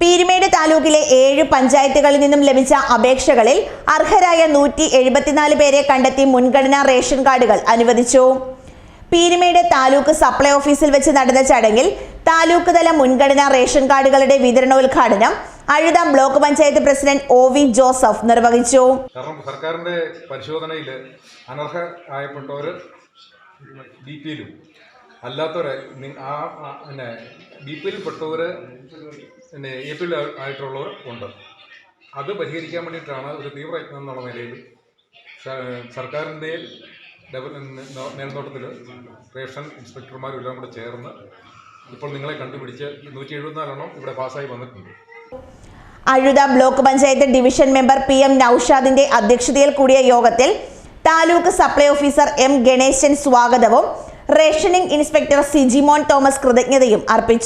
പീരുമേട് താലൂക്കിലെ ഏഴ് പഞ്ചായത്തുകളിൽ നിന്നും ലഭിച്ച അപേക്ഷകളിൽ അർഹരായ നൂറ്റി എഴുപത്തിനാല് പേരെ കണ്ടെത്തി മുൻഗണനാ റേഷൻ കാർഡുകൾ അനുവദിച്ചു. പീരുമേട് താലൂക്ക് സപ്ലൈ ഓഫീസിൽ വെച്ച് നടന്ന ചടങ്ങിൽ താലൂക്ക് തല മുൻഗണനാ റേഷൻ കാർഡുകളുടെ വിതരണോദ്ഘാടനം Azhutha block panchayat president O V Joseph നിർവഹിച്ചു. കാരണം സർക്കാരിന്റെ പരിശോധനയിൽ അനർഹരായപ്പെട്ടവർ എല്ലും അല്ലാത്തവരെ ആ പിന്നെ ബി പി എൽ പെട്ടവർ പിന്നെ എ പി എൽ ആയിട്ടുള്ളവർ ഉണ്ട്. അത് പരിഹരിക്കാൻ വേണ്ടിയിട്ടാണ് ഒരു തീവ്രയത്നം എന്നുള്ള നിലയിൽ സർക്കാരിന്റെ മേൽനോട്ടത്തിൽ റേഷൻ ഇൻസ്പെക്ടർമാരും എല്ലാം കൂടെ ചേർന്ന് ഇപ്പോൾ നിങ്ങളെ കണ്ടുപിടിച്ച് നൂറ്റി എഴുപത്തിനാലെണ്ണം ഇവിടെ പാസ്സായി വന്നിട്ടുണ്ട്. Azhutha block panchayat division member P M നൌഷാദിന്റെ അധ്യക്ഷതയിൽ കൂടിയ യോഗത്തിൽ taluk supply officer M Ganesan സ്വാഗതവും റേഷനിംഗ് ഇൻസ്പെക്ടർ സിജിമോൻ തോമസ് കൃതജ്ഞതയും അർപ്പിച്ചു.